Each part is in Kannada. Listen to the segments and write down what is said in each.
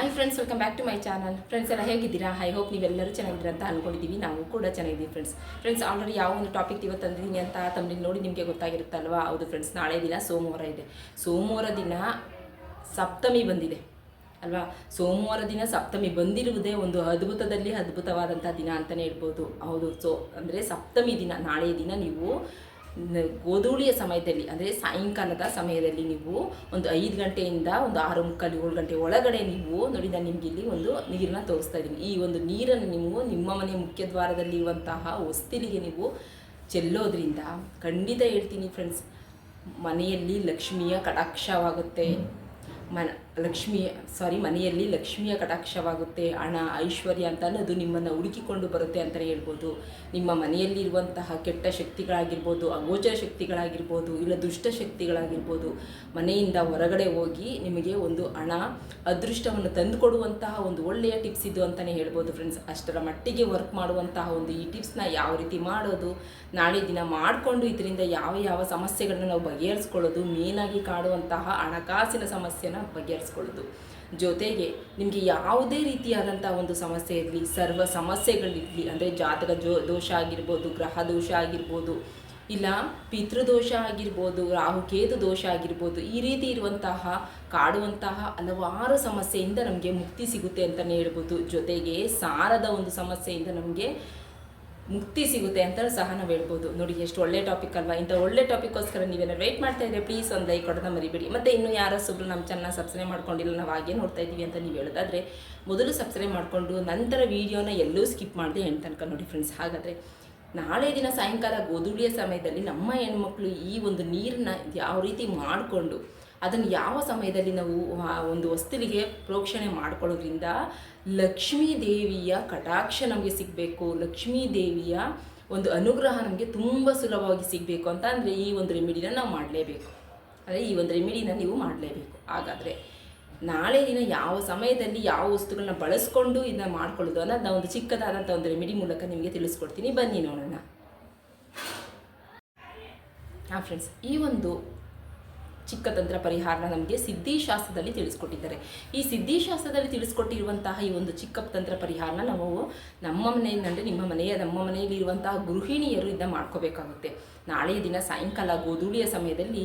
Hi friends welcome back to my channel friends ಎಲ್ಲ ಹೇಗಿದ್ದೀರಾ? ಐ ಹೋಪ್ ನೀವೆಲ್ಲರೂ ಚೆನ್ನಾಗಿದ್ದೀರಾ ಅಂತ ಅನ್ಕೊಂಡಿದ್ದೀವಿ. ನಾವು ಕೂಡ ಚೆನ್ನಾಗಿದ್ದೀವಿ ಫ್ರೆಂಡ್ಸ್ ಫ್ರೆಂಡ್ಸ್ ಆಲ್ರೆಡಿ ಯಾವ ಒಂದು ಟಾಪಿಕ್ ಇವತ್ತು ತಂದಿದ್ದೀನಿ ಅಂತ ತಮ್ಮಲ್ಲಿ ನೋಡಿ ನಿಮಗೆ ಗೊತ್ತಾಗಿರುತ್ತಲ್ವಾ? ಹೌದು ಫ್ರೆಂಡ್ಸ್ ನಾಳೆ ದಿನ ಸೋಮವಾರ ಇದೆ. ಸೋಮವಾರ ದಿನ ಸಪ್ತಮಿ ಬಂದಿದೆ, ಅಲ್ವಾ? ಸೋಮವಾರ ದಿನ ಸಪ್ತಮಿ ಬಂದಿರುವುದೇ ಒಂದು ಅದ್ಭುತದಲ್ಲಿ ಅದ್ಭುತವಾದಂಥ ದಿನ ಅಂತಲೇ ಹೇಳ್ಬೋದು. ಹೌದು ಸೊ ಅಂದರೆ ಸಪ್ತಮಿ ದಿನ, ನಾಳೆ ದಿನ ನೀವು ಗೋಧೂಳಿಯ ಸಮಯದಲ್ಲಿ, ಅಂದರೆ ಸಾಯಂಕಾಲದ ಸಮಯದಲ್ಲಿ ನೀವು ಒಂದು ಐದು ಗಂಟೆಯಿಂದ ಒಂದು ಆರು ಮುಕ್ಕಾಲು ಏಳು ಗಂಟೆ ಒಳಗಡೆ ನೀವು ನೋಡಿದ ನಿಮಗೆ ಇಲ್ಲಿ ಒಂದು ನೀರನ್ನ ತೋರಿಸ್ತಾ ಇದ್ದೀನಿ. ಈ ಒಂದು ನೀರನ್ನು ನೀವು ನಿಮ್ಮ ಮನೆ ಮುಖ್ಯ ದ್ವಾರದಲ್ಲಿ ಇರುವಂತಹ ಹೊಸ್ತಿಲಿಗೆ ನೀವು ಚೆಲ್ಲೋದ್ರಿಂದ ಖಂಡಿತ ಹೇಳ್ತೀನಿ ಫ್ರೆಂಡ್ಸ್ ಮನೆಯಲ್ಲಿ ಲಕ್ಷ್ಮಿಯ ಕಟಾಕ್ಷವಾಗುತ್ತೆ. ಮನ ಲಕ್ಷ್ಮಿಯ ಸಾರಿ ಮನೆಯಲ್ಲಿ ಲಕ್ಷ್ಮಿಯ ಕಟಾಕ್ಷವಾಗುತ್ತೆ, ಹಣ, ಐಶ್ವರ್ಯ ಅಂತ ಅನ್ನೋದು ನಿಮ್ಮನ್ನು ಹುಡುಕಿಕೊಂಡು ಬರುತ್ತೆ ಅಂತಲೇ ಹೇಳ್ಬೋದು. ನಿಮ್ಮ ಮನೆಯಲ್ಲಿರುವಂತಹ ಕೆಟ್ಟ ಶಕ್ತಿಗಳಾಗಿರ್ಬೋದು, ಅಗೋಚರ ಶಕ್ತಿಗಳಾಗಿರ್ಬೋದು, ಇಲ್ಲ ದುಷ್ಟ ಶಕ್ತಿಗಳಾಗಿರ್ಬೋದು, ಮನೆಯಿಂದ ಹೊರಗಡೆ ಹೋಗಿ ನಿಮಗೆ ಒಂದು ಹಣ, ಅದೃಷ್ಟವನ್ನು ತಂದುಕೊಡುವಂತಹ ಒಂದು ಒಳ್ಳೆಯ ಟಿಪ್ಸ್ ಇದು ಅಂತಲೇ ಹೇಳ್ಬೋದು ಫ್ರೆಂಡ್ಸ್ ಅಷ್ಟರ ಮಟ್ಟಿಗೆ ವರ್ಕ್ ಮಾಡುವಂತಹ ಒಂದು ಈ ಟಿಪ್ಸ್ನ ಯಾವ ರೀತಿ ಮಾಡೋದು, ನಾಳೆ ದಿನ ಮಾಡಿಕೊಂಡು ಇದರಿಂದ ಯಾವ ಯಾವ ಸಮಸ್ಯೆಗಳನ್ನ ನಾವು ಬಗೆಹರಿಸ್ಕೊಳ್ಳೋದು ಮೇನಾಗಿ ಕಾಡುವಂತಹ ಹಣಕಾಸಿನ ಸಮಸ್ಯೆನ ಬಗೆಹರಿಸ್ಕೊಳ್ಳೋದು. ಜೊತೆಗೆ ನಿಮಗೆ ಯಾವುದೇ ರೀತಿಯಾದಂಥ ಒಂದು ಸಮಸ್ಯೆ ಇರಲಿ, ಸರ್ವ ಸಮಸ್ಯೆಗಳಿರಲಿ ಅಂದರೆ ಜಾತಕ ಜೋ, ದೋಷ ಆಗಿರ್ಬೋದು, ಗ್ರಹ ದೋಷ ಆಗಿರ್ಬೋದು, ಇಲ್ಲ ಪಿತೃದೋಷ ಆಗಿರ್ಬೋದು ರಾಹುಕೇತು ದೋಷ ಆಗಿರ್ಬೋದು, ಈ ರೀತಿ ಇರುವಂತಹ, ಕಾಡುವಂತಹ ಹಲವಾರು ಸಮಸ್ಯೆಯಿಂದ ನಮಗೆ ಮುಕ್ತಿ ಸಿಗುತ್ತೆ ಅಂತಲೇ ಹೇಳ್ಬೋದು. ಜೊತೆಗೆ ಸಾರದ ಒಂದು ಸಮಸ್ಯೆಯಿಂದ ನಮಗೆ ಮುಕ್ತಿ ಸಿಗುತ್ತೆ ಅಂತ ಸಹ ನಾವು ಹೇಳ್ಬೋದು. ನೋಡಿ, ಎಷ್ಟು ಒಳ್ಳೆ ಟಾಪಿಕ್ ಅಲ್ವಾ? ಇಂಥ ಒಳ್ಳೆ ಟಾಪಿಕ್ಗೋಸ್ಕರ ನೀವೇನಾದ್ರು ವೆಯ್ಟ್ ಮಾಡ್ತಾ ಇದ್ರೆ ಪ್ಲೀಸ್ ಒಂದು ಲೈಕ್ ಕೊಡೋದ ಮರಿಬೇಡಿ. ಮತ್ತು ಇನ್ನು ಯಾರೋ ಸುಬ್ರು ನಮ್ಮ ಚಾನಲ್ ಸಬ್ಸ್ಕ್ರೈಬ್ ಮಾಡ್ಕೊಂಡಿಲ್ಲ, ನಾವು ಹಾಗೆ ನೋಡ್ತಾ ಇದ್ದೀವಿ ಅಂತ ನೀವು ಹೇಳೋದಾದರೆ, ಮೊದಲು ಸಬ್ಸ್ಕ್ರೈಬ್ ಮಾಡಿಕೊಂಡು ನಂತರ ವೀಡಿಯೋನ ಎಲ್ಲೂ ಸ್ಕಿಪ್ ಮಾಡದೆ ಹೆಣ್ಣು ತನಕ ನೋಡಿ ಫ್ರೆಂಡ್ಸ್ ಹಾಗಾದರೆ ನಾಳೆ ದಿನ ಸಾಯಂಕಾಲ ಗೋಧೂಳಿಯ ಸಮಯದಲ್ಲಿ ನಮ್ಮ ಹೆಣ್ಮಕ್ಳು ಈ ಒಂದು ನೀರನ್ನ ಯಾವ ರೀತಿ ಮಾಡಿಕೊಂಡು ಅದನ್ನು ಯಾವ ಸಮಯದಲ್ಲಿ ನಾವು ಒಂದು ವಸ್ತುವಿಗೆ ಪ್ರೋಕ್ಷಣೆ ಮಾಡ್ಕೊಳ್ಳೋದ್ರಿಂದ ಲಕ್ಷ್ಮೀ ದೇವಿಯ ಕಟಾಕ್ಷ ನಮಗೆ ಸಿಗಬೇಕು, ಲಕ್ಷ್ಮೀ ದೇವಿಯ ಒಂದು ಅನುಗ್ರಹ ನಮಗೆ ತುಂಬ ಸುಲಭವಾಗಿ ಸಿಗಬೇಕು ಅಂತ ಅಂದರೆ ಈ ಒಂದು ರೆಮಿಡಿನ ನಾವು ಮಾಡಲೇಬೇಕು. ಅಂದರೆ ಈ ಒಂದು ರೆಮಿಡಿನ ನೀವು ಮಾಡಲೇಬೇಕು. ಹಾಗಾದರೆ ನಾಳೆ ದಿನ ಯಾವ ಸಮಯದಲ್ಲಿ ಯಾವ ವಸ್ತುಗಳನ್ನ ಬಳಸ್ಕೊಂಡು ಇದನ್ನ ಮಾಡ್ಕೊಳ್ಳೋದು ಅನ್ನೋದು ನಾವು ಒಂದು ಚಿಕ್ಕದಾದಂಥ ಒಂದು ರೆಮಿಡಿ ಮೂಲಕ ನಿಮಗೆ ತಿಳಿಸ್ಕೊಡ್ತೀನಿ. ಬನ್ನಿ ನೋಡೋಣ. ಹಾಂ ಫ್ರೆಂಡ್ಸ್ ಈ ಒಂದು ಚಿಕ್ಕ ತಂತ್ರ ಪರಿಹಾರನ ನಮಗೆ ಸಿದ್ಧಿಶಾಸ್ತ್ರದಲ್ಲಿ ತಿಳಿಸ್ಕೊಟ್ಟಿದ್ದಾರೆ. ಈ ಸಿದ್ಧಿಶಾಸ್ತ್ರದಲ್ಲಿ ತಿಳಿಸ್ಕೊಟ್ಟಿರುವಂತಹ ಈ ಒಂದು ಚಿಕ್ಕ ತಂತ್ರ ಪರಿಹಾರನ ನಾವು ನಮ್ಮ ಮನೆಯಿಂದ ಅಂದರೆ ನಿಮ್ಮ ಮನೆಯ, ನಮ್ಮ ಮನೆಯಲ್ಲಿ ಇರುವಂತಹ ಗೃಹಿಣಿಯರು ಇದನ್ನ ಮಾಡ್ಕೋಬೇಕಾಗುತ್ತೆ. ನಾಳೆಯ ದಿನ ಸಾಯಂಕಾಲ ಗೋಧೂಳಿಯ ಸಮಯದಲ್ಲಿ,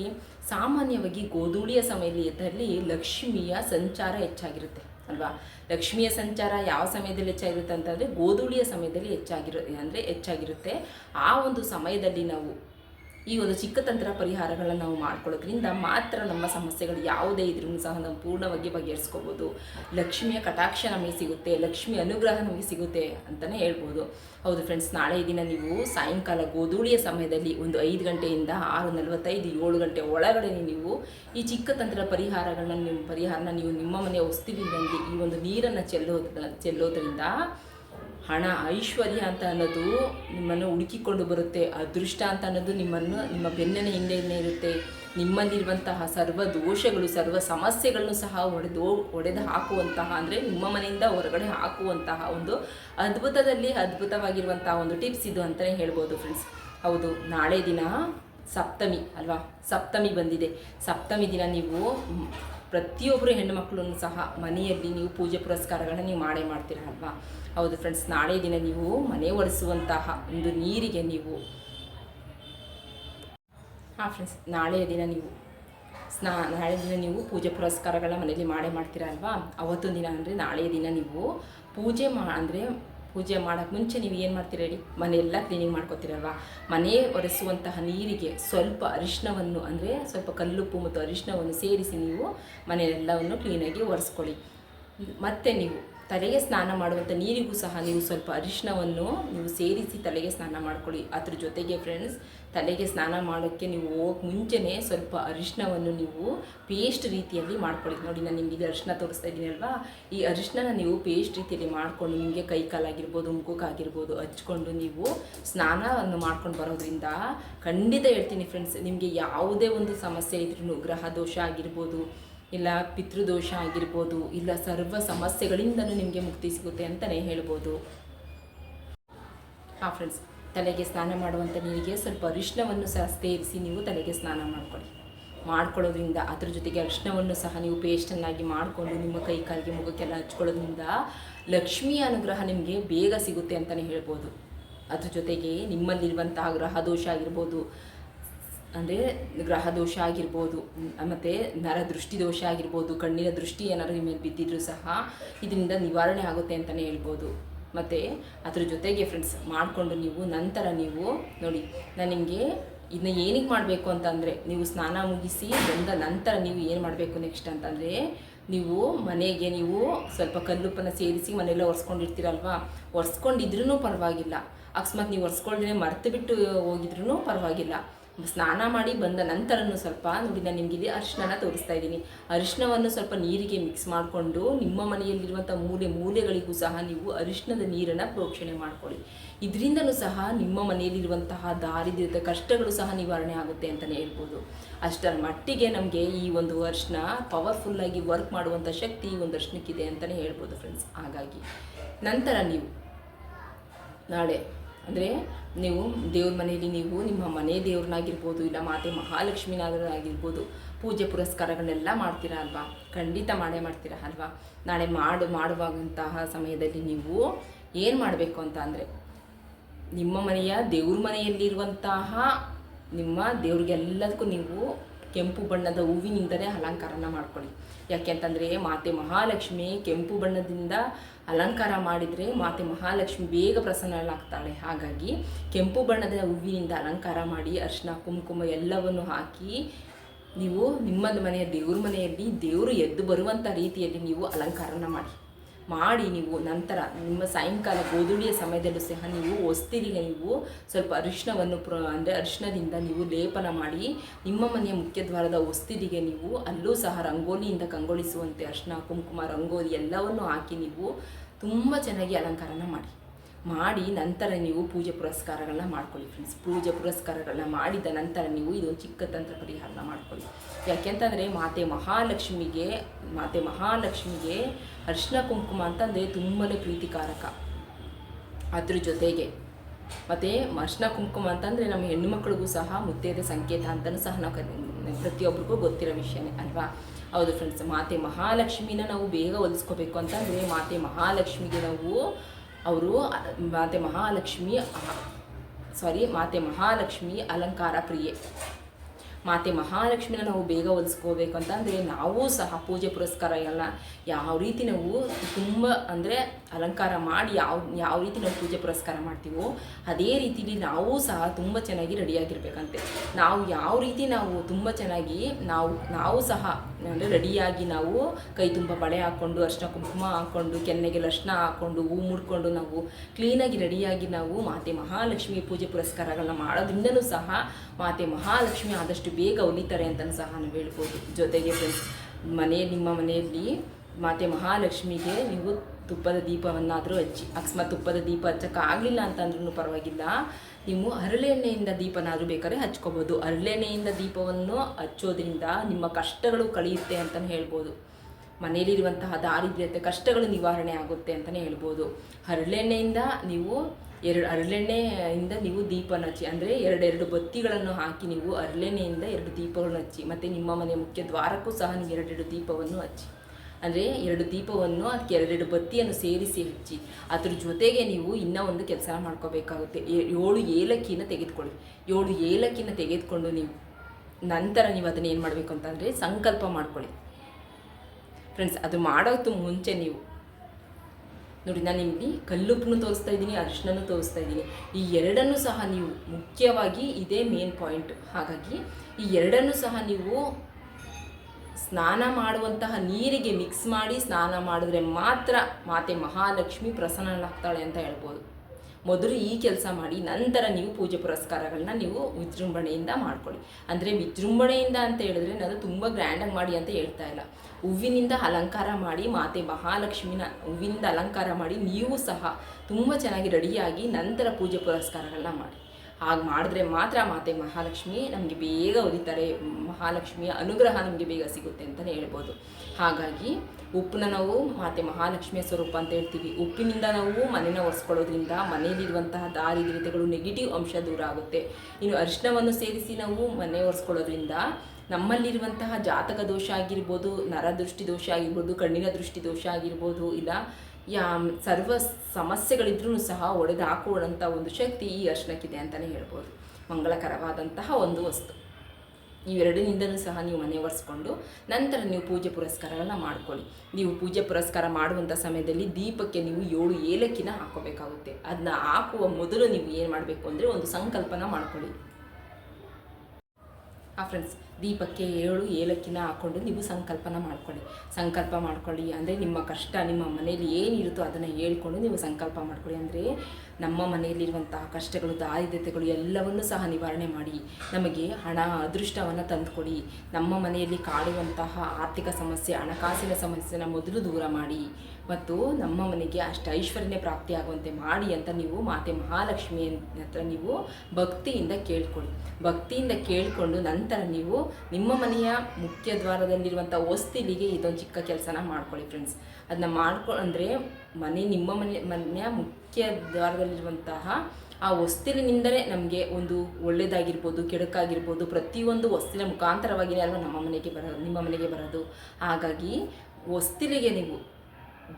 ಸಾಮಾನ್ಯವಾಗಿ ಗೋಧೂಳಿಯ ಸಮಯದಲ್ಲಿ ಲಕ್ಷ್ಮಿಯ ಸಂಚಾರ ಹೆಚ್ಚಾಗಿರುತ್ತೆ, ಅಲ್ವಾ? ಲಕ್ಷ್ಮಿಯ ಸಂಚಾರ ಯಾವ ಸಮಯದಲ್ಲಿ ಹೆಚ್ಚಾಗಿರುತ್ತೆ ಅಂತಂದರೆ ಗೋಧೂಳಿಯ ಸಮಯದಲ್ಲಿ ಹೆಚ್ಚಾಗಿರೋ, ಅಂದರೆ ಹೆಚ್ಚಾಗಿರುತ್ತೆ. ಆ ಒಂದು ಸಮಯದಲ್ಲಿ ನಾವು ಈ ಒಂದು ಚಿಕ್ಕ ತಂತ್ರ ಪರಿಹಾರಗಳನ್ನು ನಾವು ಮಾಡ್ಕೊಳ್ಳೋದ್ರಿಂದ ಮಾತ್ರ ನಮ್ಮ ಸಮಸ್ಯೆಗಳು ಯಾವುದೇ ಇದ್ರೂ ಸಹ ನಾವು ಪೂರ್ಣವಾಗಿ ಬಗೆಹರಿಸ್ಕೋಬೋದು. ಲಕ್ಷ್ಮಿಯ ಕಟಾಕ್ಷ ನಮಗೆ ಸಿಗುತ್ತೆ, ಲಕ್ಷ್ಮಿ ಅನುಗ್ರಹ ನಮಗೆ ಸಿಗುತ್ತೆ ಅಂತಲೇ ಹೇಳ್ಬೋದು. ಹೌದು ಫ್ರೆಂಡ್ಸ್ ನಾಳೆ ದಿನ ನೀವು ಸಾಯಂಕಾಲ ಗೋಧೂಳಿಯ ಸಮಯದಲ್ಲಿ ಒಂದು ಐದು ಗಂಟೆಯಿಂದ ಆರು ನಲವತ್ತೈದು ಏಳು ಗಂಟೆ ಒಳಗಡೆ ನೀವು ಈ ಚಿಕ್ಕ ತಂತ್ರ ಪರಿಹಾರಗಳನ್ನ ನಿಮ್ಮ ಪರಿಹಾರನ ನೀವು ನಿಮ್ಮ ಮನೆಯ ವಸ್ತುವಿನಲ್ಲಿ ಈ ಒಂದು ನೀರನ್ನು ಚೆಲ್ಲೋದ ಚೆಲ್ಲೋದ್ರಿಂದ ಹಣ ಐಶ್ವರ್ಯ ಅಂತ ಅನ್ನೋದು ನಿಮ್ಮನ್ನು ಹುಡುಕಿಕೊಂಡು ಬರುತ್ತೆ. ಅದೃಷ್ಟ ಅಂತ ಅನ್ನೋದು ನಿಮ್ಮನ್ನು, ನಿಮ್ಮ ಬೆನ್ನಿನ ಹಿಂದೆನೇ ಇರುತ್ತೆ. ನಿಮ್ಮಲ್ಲಿರುವಂತಹ ಸರ್ವ ದೋಷಗಳು, ಸರ್ವ ಸಮಸ್ಯೆಗಳನ್ನು ಸಹ ಒಡೆದು ಒಡೆದು ಹಾಕುವಂತಹ, ಅಂದರೆ ನಿಮ್ಮ ಮನೆಯಿಂದ ಹೊರಗಡೆ ಹಾಕುವಂತಹ ಒಂದು ಅದ್ಭುತದಲ್ಲಿ ಅದ್ಭುತವಾಗಿರುವಂತಹ ಒಂದು ಟಿಪ್ಸ್ ಇದು ಅಂತಲೇ ಹೇಳ್ಬೋದು ಫ್ರೆಂಡ್ಸ್ ಹೌದು, ನಾಳೆ ದಿನ ಸಪ್ತಮಿ ಅಲ್ವಾ? ಸಪ್ತಮಿ ಬಂದಿದೆ. ಸಪ್ತಮಿ ದಿನ ನೀವು ಪ್ರತಿಯೊಬ್ಬರು ಹೆಣ್ಣುಮಕ್ಕಳನ್ನು ಸಹ ಮನೆಯಲ್ಲಿ ನೀವು ಪೂಜೆ ಪುರಸ್ಕಾರಗಳನ್ನ ನೀವು ಮಾಡೇ ಮಾಡ್ತೀರ ಅಲ್ವಾ? ಹೌದು ಫ್ರೆಂಡ್ಸ್ ನಾಳೆ ದಿನ ನೀವು ಮನೆ ಒರೆಸುವಂತಹ ಒಂದು ನೀರಿಗೆ ನೀವು. ಹಾಂ ಫ್ರೆಂಡ್ಸ್ ನಾಳೆಯ ದಿನ ನೀವು ಸ್ನಾ, ನಾಳೆ ದಿನ ನೀವು ಪೂಜೆ ಪುರಸ್ಕಾರಗಳ ಮನೆಯಲ್ಲಿ ಮಾಡೇ ಮಾಡ್ತೀರಾ ಅಲ್ವಾ? ಅವತ್ತು ದಿನ ಅಂದರೆ ನಾಳೆಯ ದಿನ ನೀವು ಪೂಜೆ ಮಾ, ಅಂದರೆ ಪೂಜೆ ಮಾಡೋಕ್ಕೆ ಮುಂಚೆ ನೀವು ಏನು ಮಾಡ್ತೀರ ಹೇಳಿ? ಮನೆಯೆಲ್ಲ ಕ್ಲೀನಿಂಗ್ ಮಾಡ್ಕೊತೀರಲ್ವಾ ಮನೆ ಒರೆಸುವಂತಹ ನೀರಿಗೆ ಸ್ವಲ್ಪ ಅರಿಶಿನವನ್ನು ಅಂದರೆ ಸ್ವಲ್ಪ ಕಲ್ಲುಪ್ಪು ಮತ್ತು ಅರಿಶಿನವನ್ನು ಸೇರಿಸಿ ನೀವು ಮನೆಯೆಲ್ಲವನ್ನು ಕ್ಲೀನಾಗಿ ಒರೆಸ್ಕೊಳ್ಳಿ. ಮತ್ತು ನೀವು ತಲೆಗೆ ಸ್ನಾನ ಮಾಡುವಂಥ ನೀರಿಗೂ ಸಹ ನೀವು ಸ್ವಲ್ಪ ಅರಿಶಿನವನ್ನು ನೀವು ಸೇರಿಸಿ ತಲೆಗೆ ಸ್ನಾನ ಮಾಡ್ಕೊಳ್ಳಿ. ಅದ್ರ ಜೊತೆಗೆ ಫ್ರೆಂಡ್ಸ್ ತಲೆಗೆ ಸ್ನಾನ ಮಾಡೋಕ್ಕೆ ನೀವು ಹೋಗಕ್ಕೆ ಮುಂಚೆನೇ ಸ್ವಲ್ಪ ಅರಿಶಿನವನ್ನು ನೀವು ಪೇಸ್ಟ್ ರೀತಿಯಲ್ಲಿ ಮಾಡ್ಕೊಳ್ಳಿ. ನೋಡಿ, ನಾನು ನಿಮಗೆ ಇದು ಅರಿಶಿನ ತೋರಿಸ್ತಾ ಇದ್ದೀನಿ ಅಲ್ವಾ? ಈ ಅರಿಶಿನ ನೀವು ಪೇಸ್ಟ್ ರೀತಿಯಲ್ಲಿ ಮಾಡಿಕೊಂಡು ನಿಮಗೆ ಕೈ ಕಾಲಾಗಿರ್ಬೋದು ಮುಖಕ್ಕಾಗಿರ್ಬೋದು ಹಚ್ಕೊಂಡು ನೀವು ಸ್ನಾನವನ್ನು ಮಾಡ್ಕೊಂಡು ಬರೋದ್ರಿಂದ ಖಂಡಿತ ಹೇಳ್ತೀನಿ ಫ್ರೆಂಡ್ಸ್ ನಿಮಗೆ ಯಾವುದೇ ಒಂದು ಸಮಸ್ಯೆ ಇದ್ರೂ ಗ್ರಹ ದೋಷ ಆಗಿರ್ಬೋದು ಇಲ್ಲ ಪಿತೃದೋಷ ಆಗಿರ್ಬೋದು, ಇಲ್ಲ ಸರ್ವ ಸಮಸ್ಯೆಗಳಿಂದಲೂ ನಿಮಗೆ ಮುಕ್ತಿ ಸಿಗುತ್ತೆ ಅಂತಲೇ ಹೇಳ್ಬೋದು. ಹಾಂ ಫ್ರೆಂಡ್ಸ್ ತಲೆಗೆ ಸ್ನಾನ ಮಾಡುವಂಥ ನೀರಿಗೆ ಸ್ವಲ್ಪ ಅರಿಶಿನವನ್ನು ಸಹ ಸೇರಿಸಿ ನೀವು ತಲೆಗೆ ಸ್ನಾನ ಮಾಡ್ಕೊಳ್ಳಿ. ಮಾಡ್ಕೊಳ್ಳೋದ್ರಿಂದ ಅದ್ರ ಜೊತೆಗೆ ಅರಿಶಿನವನ್ನು ಸಹ ನೀವು ಪೇಸ್ಟನ್ನಾಗಿ ಮಾಡಿಕೊಂಡು ನಿಮ್ಮ ಕೈ ಕಾಲಿಗೆ ಮುಖಕ್ಕೆಲ್ಲ ಹಚ್ಕೊಳ್ಳೋದ್ರಿಂದ ಲಕ್ಷ್ಮಿಯ ಅನುಗ್ರಹ ನಿಮಗೆ ಬೇಗ ಸಿಗುತ್ತೆ ಅಂತಲೇ ಹೇಳ್ಬೋದು. ಅದ್ರ ಜೊತೆಗೆ ನಿಮ್ಮಲ್ಲಿರುವಂತಹ ಗ್ರಹ ದೋಷ ಆಗಿರ್ಬೋದು ಅಂದರೆ ಗ್ರಹ ದೋಷ ಆಗಿರ್ಬೋದು ಮತ್ತು ನರ ದೃಷ್ಟಿ ದೋಷ ಆಗಿರ್ಬೋದು, ಕಣ್ಣಿನ ದೃಷ್ಟಿ ಏನಾದರೂ ನಿಮ್ಮ ಮೇಲೆ ಬಿದ್ದಿದ್ರೂ ಸಹ ಇದರಿಂದ ನಿವಾರಣೆ ಆಗುತ್ತೆ ಅಂತಲೇ ಹೇಳ್ಬೋದು. ಮತ್ತು ಅದ್ರ ಜೊತೆಗೆ ಫ್ರೆಂಡ್ಸ್ ಮಾಡಿಕೊಂಡು ನೀವು ನಂತರ ನೀವು ನೋಡಿ, ನಾನು ನಿಮಗೆ ಇದನ್ನ ಏನಿಗೆ ಮಾಡಬೇಕು ಅಂತಂದರೆ, ನೀವು ಸ್ನಾನ ಮುಗಿಸಿ ಬಂದ ನಂತರ ನೀವು ಏನು ಮಾಡಬೇಕು ನೆಕ್ಸ್ಟ್ ಅಂತಂದರೆ, ನೀವು ಮನೆಗೆ ನೀವು ಸ್ವಲ್ಪ ಕಲ್ಲುಪ್ಪನ್ನು ಸೇರಿಸಿ ಮನೆಯೆಲ್ಲ ಒರೆಸ್ಕೊಂಡಿರ್ತೀರಲ್ವಾ? ಒರೆಸ್ಕೊಂಡಿದ್ರೂ ಪರವಾಗಿಲ್ಲ. ಅಕಸ್ಮಾತ್ ನೀವು ಒರೆಸ್ಕೊಳ್ದೇ ಮರೆತು ಬಿಟ್ಟು ಹೋಗಿದ್ರೂ ಪರವಾಗಿಲ್ಲ. ಸ್ನಾನ ಮಾಡಿ ಬಂದ ನಂತರನೂ ಸ್ವಲ್ಪ ನೋಡಿ ನಾನು ನಿಮಗೆ ಇಲ್ಲಿ ಅರಿಶಿನ ತೋರಿಸ್ತಾ ಇದ್ದೀನಿ. ಅರಿಶಿನವನ್ನು ಸ್ವಲ್ಪ ನೀರಿಗೆ ಮಿಕ್ಸ್ ಮಾಡಿಕೊಂಡು ನಿಮ್ಮ ಮನೆಯಲ್ಲಿರುವಂಥ ಮೂಲೆ ಮೂಲೆಗಳಿಗೂ ಸಹ ನೀವು ಅರಿಶಿನದ ನೀರನ್ನು ಪ್ರೋಕ್ಷಣೆ ಮಾಡ್ಕೊಳ್ಳಿ. ಇದರಿಂದಲೂ ಸಹ ನಿಮ್ಮ ಮನೆಯಲ್ಲಿರುವಂತಹ ದಾರಿದ್ರ್ಯದ ಕಷ್ಟಗಳು ಸಹ ನಿವಾರಣೆ ಆಗುತ್ತೆ ಅಂತಲೇ ಹೇಳ್ಬೋದು. ಅಷ್ಟರ ಮಟ್ಟಿಗೆ ನಮಗೆ ಈ ಒಂದು ಅರಿಶಿನ ಪವರ್ಫುಲ್ಲಾಗಿ ವರ್ಕ್ ಮಾಡುವಂಥ ಶಕ್ತಿ ಈ ಒಂದು ಅರ್ಶನಕ್ಕಿದೆ ಅಂತಲೇ ಹೇಳ್ಬೋದು ಫ್ರೆಂಡ್ಸ್ ಹಾಗಾಗಿ ನಂತರ ನೀವು ನಾಳೆ ಅಂದರೆ ನೀವು ದೇವ್ರ ಮನೆಯಲ್ಲಿ ನೀವು ನಿಮ್ಮ ಮನೆ ದೇವ್ರನ್ನಾಗಿರ್ಬೋದು ಇಲ್ಲ ಮಾತೆ ಮಹಾಲಕ್ಷ್ಮಿನಾದ್ರಾಗಿರ್ಬೋದು ಪೂಜೆ ಪುರಸ್ಕಾರಗಳನ್ನೆಲ್ಲ ಮಾಡ್ತೀರಾ ಅಲ್ವಾ? ಖಂಡಿತ ಮಾಡೇ ಮಾಡ್ತೀರಾ ಅಲ್ವಾ? ನಾಳೆ ಮಾಡು, ಮಾಡುವಾಗಂತಹ ಸಮಯದಲ್ಲಿ ನೀವು ಏನು ಮಾಡಬೇಕು ಅಂತ ಅಂದರೆ ನಿಮ್ಮ ಮನೆಯ ದೇವ್ರ ಮನೆಯಲ್ಲಿರುವಂತಹ ನಿಮ್ಮ ದೇವ್ರಿಗೆಲ್ಲದಕ್ಕೂ ನೀವು ಕೆಂಪು ಬಣ್ಣದ ಹೂವಿನಿಂದಲೇ ಅಲಂಕಾರನ ಮಾಡ್ಕೊಳ್ಳಿ. ಯಾಕೆ ಅಂತಂದರೆ ಮಾತೆ ಮಹಾಲಕ್ಷ್ಮಿ ಕೆಂಪು ಬಣ್ಣದಿಂದ ಅಲಂಕಾರ ಮಾಡಿದರೆ ಮಾತೆ ಮಹಾಲಕ್ಷ್ಮಿ ಬೇಗ ಪ್ರಸನ್ನಳಾಗ್ತಾಳೆ. ಹಾಗಾಗಿ ಕೆಂಪು ಬಣ್ಣದ ಹೂವಿನಿಂದ ಅಲಂಕಾರ ಮಾಡಿ ಅರ್ಶಿನ, ಕುಂಕುಮ ಎಲ್ಲವನ್ನು ಹಾಕಿ ನೀವು ನಿಮ್ಮ ಮನೆಯ ದೇವ್ರ ಮನೆಯಲ್ಲಿ ದೇವರು ಎದ್ದು ಬರುವಂಥ ರೀತಿಯಲ್ಲಿ ನೀವು ಅಲಂಕಾರನ ಮಾಡಿ. ಮಾಡಿ ನೀವು ನಂತರ ನಿಮ್ಮ ಸಾಯಂಕಾಲ ಗೋಧುಳಿಯ ಸಮಯದಲ್ಲೂ ಸಹ ನೀವು ಹೊಸ್ತಿರಿಗೆ ನೀವು. ಸ್ವಲ್ಪ ಅರಿಶಿನವನ್ನು ಪ್ರ, ಅಂದರೆ ಅರಿಶಿನದಿಂದ ನೀವು ಲೇಪನ ಮಾಡಿ ನಿಮ್ಮ ಮನೆಯ ಮುಖ್ಯದ್ವಾರದ ಹೊಸ್ತಿರಿಗೆ ನೀವು ಅಲ್ಲೂ ಸಹ ರಂಗೋಲಿಯಿಂದ ಕಂಗೊಳಿಸುವಂತೆ ಅರಿಶಿನ ಕುಂಕುಮ, ರಂಗೋಲಿ ಎಲ್ಲವನ್ನು ಹಾಕಿ ನೀವು ತುಂಬ ಚೆನ್ನಾಗಿ ಅಲಂಕಾರನ ಮಾಡಿ. ಮಾಡಿ ನಂತರ ನೀವು ಪೂಜೆ ಪುರಸ್ಕಾರಗಳನ್ನ ಮಾಡ್ಕೊಳ್ಳಿ ಫ್ರೆಂಡ್ಸ್ ಪೂಜೆ ಪುರಸ್ಕಾರಗಳನ್ನ ಮಾಡಿದ ನಂತರ ನೀವು ಇದೊಂದು ಚಿಕ್ಕ ತಂತ್ರ ಪರಿಹಾರನ ಮಾಡ್ಕೊಳ್ಳಿ. ಯಾಕೆಂತಂದರೆ ಮಾತೆ ಮಹಾಲಕ್ಷ್ಮಿಗೆ ಮಾತೆ ಮಹಾಲಕ್ಷ್ಮಿಗೆ ಅರ್ಶಿನ ಕುಂಕುಮ ಅಂತಂದರೆ ತುಂಬಾ ಪ್ರೀತಿಕಾರಕ. ಅದ್ರ ಜೊತೆಗೆ ಮತ್ತು ಅರ್ಶಿನ ಕುಂಕುಮ ಅಂತಂದರೆ ನಮ್ಮ ಹೆಣ್ಣುಮಕ್ಕಳಿಗೂ ಸಹ ಮುತ್ತೈದೆ ಸಂಕೇತ ಅಂತಲೂ ಸಹ ನಾವು ಪ್ರತಿಯೊಬ್ಬರಿಗೂ ಗೊತ್ತಿರೋ ವಿಷಯನೇ, ಅಲ್ವಾ? ಹೌದು ಫ್ರೆಂಡ್ಸ್ ಮಾತೆ ಮಹಾಲಕ್ಷ್ಮಿನ ನಾವು ಬೇಗ ಹೊಲಿಸ್ಕೋಬೇಕು ಅಂತಂದರೆ ಮಾತೆ ಮಹಾಲಕ್ಷ್ಮಿಗೆ ನಾವು ಅವರು, ಮಾತೆ ಮಹಾಲಕ್ಷ್ಮಿ ಸಾರಿ ಮಾತೆ ಮಹಾಲಕ್ಷ್ಮಿ ಅಲಂಕಾರ ಪ್ರಿಯೆ. ಮಾತೆ ಮಹಾಲಕ್ಷ್ಮಿನ ನಾವು ಬೇಗ ಹೊಲಿಸ್ಕೋಬೇಕು ಅಂತಂದರೆ ನಾವು ಸಹ ಪೂಜೆ ಪುರಸ್ಕಾರ ಎಲ್ಲ ಯಾವ ರೀತಿ ನಾವು ತುಂಬ ಅಂದರೆ ಅಲಂಕಾರ ಮಾಡಿ ಯಾವ ಯಾವ ರೀತಿ ನಾವು ಪೂಜೆ ಪುರಸ್ಕಾರ ಮಾಡ್ತೀವೋ ಅದೇ ರೀತಿಲಿ ನಾವು ಸಹ ತುಂಬ ಚೆನ್ನಾಗಿ ರೆಡಿಯಾಗಿರ್ಬೇಕಂತೆ ನಾವು ಯಾವ ರೀತಿ ನಾವು ತುಂಬ ಚೆನ್ನಾಗಿ ನಾವು ನಾವು ಸಹ ಅಂದರೆ ರೆಡಿಯಾಗಿ ನಾವು ಕೈ ತುಂಬ ಬಳೆ ಹಾಕ್ಕೊಂಡು ಅರ್ಶಿನ ಕುಂಕುಮ ಹಾಕ್ಕೊಂಡು, ಕೆನ್ನೆಗೆ ಲಕ್ಷಣ ಹಾಕ್ಕೊಂಡು, ಹೂ ಮುಡ್ಕೊಂಡು ನಾವು ಕ್ಲೀನಾಗಿ ರೆಡಿಯಾಗಿ ನಾವು ಮಾತೆ ಮಹಾಲಕ್ಷ್ಮಿ ಪೂಜೆ ಪುರಸ್ಕಾರಗಳನ್ನ ಮಾಡೋದ್ರಿಂದಲೂ ಸಹ ಮಾತೆ ಮಹಾಲಕ್ಷ್ಮಿ ಆದಷ್ಟು ಬೇಗ ಒಲಿತಾರೆ ಅಂತಲೂ ಸಹ ನಾವು ಹೇಳ್ಬೋದು. ಜೊತೆಗೆ ಮನೆ, ನಿಮ್ಮ ಮನೆಯಲ್ಲಿ ಮಾತೆ ಮಹಾಲಕ್ಷ್ಮಿಗೆ ನೀವು ತುಪ್ಪದ ದೀಪವನ್ನಾದರೂ ಹಚ್ಚಿ, ಅಕಸ್ಮಾತ್ ತುಪ್ಪದ ದೀಪ ಹಚ್ಚಕ್ಕಾಗಲಿಲ್ಲ ಅಂತಂದ್ರೂ ಪರವಾಗಿಲ್ಲ. ನೀವು ಹರಳೆಣ್ಣೆಯಿಂದ ದೀಪನಾದರೂ ಬೇಕಾದ್ರೆ ಹಚ್ಕೋಬೋದು. ಹರಳೆಣ್ಣೆಯಿಂದ ದೀಪವನ್ನು ಹಚ್ಚೋದ್ರಿಂದ ನಿಮ್ಮ ಕಷ್ಟಗಳು ಕಳೆಯುತ್ತೆ ಅಂತಲೇ ಹೇಳ್ಬೋದು. ಮನೆಯಲ್ಲಿರುವಂತಹ ದಾರಿದ್ರ್ಯತೆ, ಕಷ್ಟಗಳು ನಿವಾರಣೆ ಆಗುತ್ತೆ ಅಂತಲೇ ಹೇಳ್ಬೋದು. ಹರಳೆಣ್ಣೆಯಿಂದ ನೀವು ಎರಡು ಹರಳೆಣ್ಣೆಯಿಂದ ನೀವು ದೀಪನ ಹಚ್ಚಿ, ಅಂದರೆ ಎರಡೆರಡು ಬತ್ತಿಗಳನ್ನು ಹಾಕಿ ನೀವು ಹರಳೆಣ್ಣೆಯಿಂದ ಎರಡು ದೀಪಗಳನ್ನು ಹಚ್ಚಿ, ಮತ್ತು ನಿಮ್ಮ ಮನೆಯ ಮುಖ್ಯ ದ್ವಾರಕ್ಕೂ ಸಹ ನೀವು ಎರಡೆರಡು ದೀಪವನ್ನು ಹಚ್ಚಿ. ಅಂದರೆ ಎರಡು ದೀಪವನ್ನು, ಅದಕ್ಕೆ ಎರಡೆರಡು ಬತ್ತಿಯನ್ನು ಸೇರಿಸಿ ಹಚ್ಚಿ, ಅದ್ರ ಜೊತೆಗೆ ನೀವು ಇನ್ನೂ ಒಂದು ಕೆಲಸ ಮಾಡ್ಕೋಬೇಕಾಗುತ್ತೆ. ಏಳು ಏಲಕ್ಕಿನ ತೆಗೆದುಕೊಳ್ಳಿ. ಏಳು ಏಲಕ್ಕಿನ ತೆಗೆದುಕೊಂಡು ನೀವು ನಂತರ ನೀವು ಅದನ್ನು ಏನು ಮಾಡಬೇಕು ಅಂತಂದರೆ ಸಂಕಲ್ಪ ಮಾಡ್ಕೊಳ್ಳಿ. ಫ್ರೆಂಡ್ಸ್ ಅದು ಮಾಡೋದು ಮುಂಚೆ ನೀವು. ನೋಡಿ, ನಾನು ನಿಮಗೆ ಕಲ್ಲುಪ್ಪನ್ನು ತೋರಿಸ್ತಾ ಇದ್ದೀನಿ ಅರಿಶಿನೂ ತೋರಿಸ್ತಾ ಇದ್ದೀನಿ. ಈ ಎರಡನ್ನೂ ಸಹ ನೀವು ಮುಖ್ಯವಾಗಿ ಇದೇ ಮೇನ್ ಪಾಯಿಂಟ್ ಹಾಗಾಗಿ ಈ ಎರಡನ್ನೂ ಸಹ ನೀವು ಸ್ನಾನ ಮಾಡುವಂತಹ ನೀರಿಗೆ ಮಿಕ್ಸ್ ಮಾಡಿ ಸ್ನಾನ ಮಾಡಿದ್ರೆ ಮಾತ್ರ ಮಾತೆ ಮಹಾಲಕ್ಷ್ಮಿ ಪ್ರಸನ್ನಳಾಗ್ತಾಳೆ ಅಂತ ಹೇಳ್ಬೋದು. ಮೊದಲು ಈ ಕೆಲಸ ಮಾಡಿ, ನಂತರ ನೀವು ಪೂಜೆ ಪುರಸ್ಕಾರಗಳನ್ನ ನೀವು ವಿಜೃಂಭಣೆಯಿಂದ ಮಾಡ್ಕೊಳ್ಳಿ. ಅಂದರೆ ವಿಜೃಂಭಣೆಯಿಂದ ಅಂತ ಹೇಳಿದ್ರೆ ನಾನು ತುಂಬ ಗ್ರ್ಯಾಂಡಾಗಿ ಮಾಡಿ ಅಂತ ಹೇಳ್ತಾ ಇಲ್ಲ. ಹೂವಿನಿಂದ ಅಲಂಕಾರ ಮಾಡಿ ಮಾತೆ ಮಹಾಲಕ್ಷ್ಮಿನ ಹೂವಿನಿಂದ ಅಲಂಕಾರ ಮಾಡಿ ನೀವು ಸಹ ತುಂಬ ಚೆನ್ನಾಗಿ ರೆಡಿಯಾಗಿ ನಂತರ ಪೂಜೆ ಪುರಸ್ಕಾರಗಳನ್ನ ಮಾಡಿ. ಹಾಗೆ ಮಾಡಿದ್ರೆ ಮಾತ್ರ ಮಾತೆ ಮಹಾಲಕ್ಷ್ಮಿ ನಮಗೆ ಬೇಗ ಒಲಿತಾರೆ ಮಹಾಲಕ್ಷ್ಮಿಯ ಅನುಗ್ರಹ ನಮಗೆ ಬೇಗ ಸಿಗುತ್ತೆ ಅಂತಲೇ ಹೇಳ್ಬೋದು. ಹಾಗಾಗಿ ಉಪ್ಪನ್ನ ನಾವು ಮಾತೆ ಮಹಾಲಕ್ಷ್ಮಿಯ ಸ್ವರೂಪ ಅಂತ ಹೇಳ್ತೀವಿ. ಉಪ್ಪಿನಿಂದ ನಾವು ಮನೆನ ಒರೆಸ್ಕೊಳ್ಳೋದ್ರಿಂದ ಮನೆಯಲ್ಲಿರುವಂತಹ ದಾರಿದ್ರ್ಯತೆಗಳು ನೆಗೆಟಿವ್ ಅಂಶ ದೂರ ಆಗುತ್ತೆ. ಇನ್ನು ಅರಿಶಿನವನ್ನು ಸೇರಿಸಿ ನಾವು ಮನೆ ಒರೆಸ್ಕೊಳ್ಳೋದ್ರಿಂದ ನಮ್ಮಲ್ಲಿರುವಂತಹ ಜಾತಕ ದೋಷ ಆಗಿರ್ಬೋದು, ನರದೃಷ್ಟಿ ದೋಷ ಆಗಿರ್ಬೋದು, ಕಣ್ಣಿನ ದೃಷ್ಟಿ ದೋಷ ಆಗಿರ್ಬೋದು, ಇಲ್ಲ ಯಾ, ಸರ್ವ ಸಮಸ್ಯೆಗಳಿದ್ರೂ ಸಹ ಒಡೆದು ಹಾಕುವಂಥ ಒಂದು ಶಕ್ತಿ ಈ ಅರ್ಶನಕ್ಕಿದೆ ಅಂತಲೇ ಹೇಳ್ಬೋದು. ಮಂಗಳಕರವಾದಂತಹ ಒಂದು ವಸ್ತು. ಇವೆರಡಿನಿಂದಲೂ ಸಹ ನೀವು ಮನೆ ಒರೆಸ್ಕೊಂಡು ನಂತರ ನೀವು ಪೂಜೆ ಪುರಸ್ಕಾರಗಳನ್ನ ಮಾಡ್ಕೊಳ್ಳಿ. ನೀವು ಪೂಜೆ ಪುರಸ್ಕಾರ ಮಾಡುವಂಥ ಸಮಯದಲ್ಲಿ ದೀಪಕ್ಕೆ ನೀವು ಏಳು ಏಲಕ್ಕಿನ ಹಾಕೋಬೇಕಾಗುತ್ತೆ ಅದನ್ನ ಹಾಕುವ ಮೊದಲು ನೀವು ಏನು ಮಾಡಬೇಕು ಅಂದರೆ ಒಂದು ಸಂಕಲ್ಪನ ಮಾಡ್ಕೊಳ್ಳಿ. ಆ ಫ್ರೆಂಡ್ಸ್ ದೀಪಕ್ಕೆ ಏಳು ಏಲಕ್ಕಿನ ಹಾಕ್ಕೊಂಡು ನೀವು ಸಂಕಲ್ಪನ ಮಾಡ್ಕೊಳ್ಳಿ. ಸಂಕಲ್ಪ ಮಾಡ್ಕೊಳ್ಳಿ ಅಂದರೆ ನಿಮ್ಮ ಕಷ್ಟ, ನಿಮ್ಮ ಮನೆಯಲ್ಲಿ ಏನಿರುತ್ತೋ ಅದನ್ನು ಹೇಳ್ಕೊಂಡು ನೀವು ಸಂಕಲ್ಪ ಮಾಡ್ಕೊಳ್ಳಿ ಅಂದರೆ ನಮ್ಮ ಮನೆಯಲ್ಲಿರುವಂತಹ ಕಷ್ಟಗಳು, ದಾರಿದ್ರ್ಯತೆಗಳು ಎಲ್ಲವನ್ನೂ ಸಹ ನಿವಾರಣೆ ಮಾಡಿ. ನಮಗೆ ಹಣ, ಅದೃಷ್ಟವನ್ನು ತಂದುಕೊಡಿ. ನಮ್ಮ ಮನೆಯಲ್ಲಿ ಕಾಡುವಂತಹ ಆರ್ಥಿಕ ಸಮಸ್ಯೆ, ಹಣಕಾಸಿನ ಸಮಸ್ಯೆನ ಮೊದಲು ದೂರ ಮಾಡಿ. ಮತ್ತು ನಮ್ಮ ಮನೆಗೆ ಅಷ್ಟು ಐಶ್ವರ್ಯನೇ ಪ್ರಾಪ್ತಿಯಾಗುವಂತೆ ಮಾಡಿ ಅಂತ ನೀವು ಮಾತೆ ಮಹಾಲಕ್ಷ್ಮಿ ಹತ್ರ ನೀವು ಭಕ್ತಿಯಿಂದ ಕೇಳ್ಕೊಳ್ಳಿ. ಭಕ್ತಿಯಿಂದ ಕೇಳಿಕೊಂಡು ನಂತರ ನೀವು ನಿಮ್ಮ ಮನೆಯ ಮುಖ್ಯ ದ್ವಾರದಲ್ಲಿರುವಂಥ ಹೊಸ್ತಿಲಿಗೆ ಇದೊಂದು ಚಿಕ್ಕ ಕೆಲಸನ ಮಾಡ್ಕೊಳ್ಳಿ ಫ್ರೆಂಡ್ಸ್ ಅದನ್ನ ಮಾಡ್ಕೊ, ಅಂದರೆ ಮನೆ ನಿಮ್ಮ ಮನೆ, ಮನೆಯ ಮುಖ್ಯ ದ್ವಾರದಲ್ಲಿರುವಂತಹ ಆ ಹೊಸ್ತಿಲಿನಿಂದಲೇ ನಮಗೆ ಒಂದು ಒಳ್ಳೆಯದಾಗಿರ್ಬೋದು ಕೆಡಕಾಗಿರ್ಬೋದು, ಪ್ರತಿಯೊಂದು ಹೊಸ್ತಿನ ಮುಖಾಂತರವಾಗಿಯೇ ಅಲ್ವಾ ನಮ್ಮ ಮನೆಗೆ ಬರೋದು ನಿಮ್ಮ ಮನೆಗೆ ಬರೋದು. ಹಾಗಾಗಿ ಹೊಸ್ತಿಲಿಗೆ ನೀವು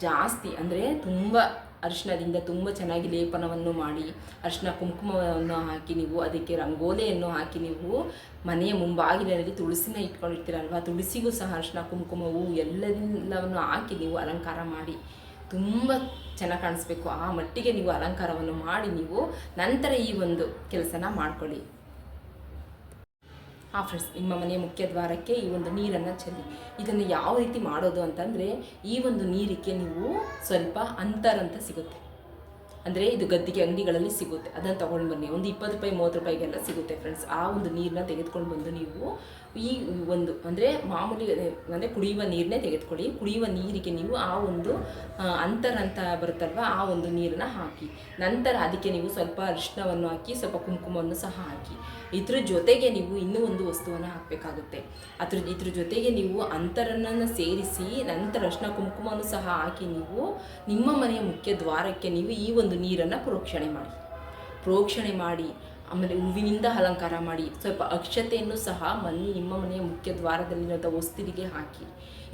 ಜಾಸ್ತಿ ಅಂದರೆ ತುಂಬ ಅರಿಶಿಣದಿಂದ ತುಂಬ ಚೆನ್ನಾಗಿ ಲೇಪನವನ್ನು ಮಾಡಿ, ಅರಿಶಿನ ಕುಂಕುಮವನ್ನು ಹಾಕಿ ನೀವು ಅದಕ್ಕೆ ರಂಗೋಲೆಯನ್ನು ಹಾಕಿ ನೀವು ಮನೆಯ ಮುಂಬಾಗಿಲಿನಲ್ಲಿ ತುಳಸಿನ ಇಟ್ಕೊಂಡಿರ್ತೀರಲ್ವ, ತುಳಸಿಗೂ ಸಹ ಅರಿಶಿನ ಕುಂಕುಮ ಹೂವು ಹಾಕಿ ನೀವು ಅಲಂಕಾರ ಮಾಡಿ, ತುಂಬ ಚೆನ್ನಾಗಿ ಕಾಣಿಸ್ಬೇಕು. ಆ ಮಟ್ಟಿಗೆ ನೀವು ಅಲಂಕಾರವನ್ನು ಮಾಡಿ ನೀವು ನಂತರ ಈ ಒಂದು ಕೆಲಸನ ಮಾಡ್ಕೊಳ್ಳಿ. ಆ ಫ್ರೆಂಡ್ಸ್ ನಿಮ್ಮ ಮನೆಯ ಮುಖ್ಯ ದ್ವಾರಕ್ಕೆ ಈ ಒಂದು ನೀರನ್ನು ಚೆಲ್ಲಿ. ಇದನ್ನು ಯಾವ ರೀತಿ ಮಾಡೋದು ಅಂತಂದರೆ, ಈ ಒಂದು ನೀರಿಗೆ ನೀವು ಸ್ವಲ್ಪ ಅಂತರಂತ ಸಿಗುತ್ತೆ. ಅಂದರೆ ಇದು ಗದ್ದಿಗೆ ಅಂಗಡಿಗಳಲ್ಲಿ ಸಿಗುತ್ತೆ. ಅದನ್ನು ತೊಗೊಂಡು ಬನ್ನಿ. ಒಂದು ಇಪ್ಪತ್ತು ರೂಪಾಯಿ, ಮೂವತ್ತು ರೂಪಾಯಿಗೆಲ್ಲ ಸಿಗುತ್ತೆ ಫ್ರೆಂಡ್ಸ್ ಆ ಒಂದು ನೀರನ್ನ ತೆಗೆದುಕೊಂಡು ಬಂದು ನೀವು ಈ ಒಂದು ಅಂದರೆ ಮಾಮೂಲಿ ಅಂದರೆ ಕುಡಿಯುವ ನೀರನ್ನೇ ತೆಗೆದುಕೊಳ್ಳಿ. ಕುಡಿಯುವ ನೀರಿಗೆ ನೀವು ಆ ಒಂದು ಅಂತರ ಅಂತ ಬರುತ್ತಲ್ವ, ಆ ಒಂದು ನೀರನ್ನು ಹಾಕಿ. ನಂತರ ಅದಕ್ಕೆ ನೀವು ಸ್ವಲ್ಪ ಅರಿಶಿನವನ್ನು ಹಾಕಿ, ಸ್ವಲ್ಪ ಕುಂಕುಮವನ್ನು ಸಹ ಹಾಕಿ. ಇದ್ರ ಜೊತೆಗೆ ನೀವು ಇನ್ನೂ ಒಂದು ವಸ್ತುವನ್ನು ಹಾಕಬೇಕಾಗುತ್ತೆ. ಅದ್ರ, ಇದ್ರ ಜೊತೆಗೆ ನೀವು ಅಂತರನ್ನು ಸೇರಿಸಿ, ನಂತರ ಅರಿಶಿನ ಕುಂಕುಮವನ್ನು ಸಹ ಹಾಕಿ ನೀವು ನಿಮ್ಮ ಮನೆಯ ಮುಖ್ಯ ದ್ವಾರಕ್ಕೆ ನೀವು ಈ ಒಂದು ನೀರನ್ನು ಪ್ರೋಕ್ಷಣೆ ಮಾಡಿ. ಪ್ರೋಕ್ಷಣೆ ಮಾಡಿ, ಆಮೇಲೆ ಹೂವಿನಿಂದ ಅಲಂಕಾರ ಮಾಡಿ, ಸ್ವಲ್ಪ ಅಕ್ಷತೆಯನ್ನು ಸಹ ಮನೆ, ನಿಮ್ಮ ಮನೆಯ ಮುಖ್ಯ ದ್ವಾರದಲ್ಲಿರೋಂಥ ವಸ್ತುವಿಗೆ ಹಾಕಿ.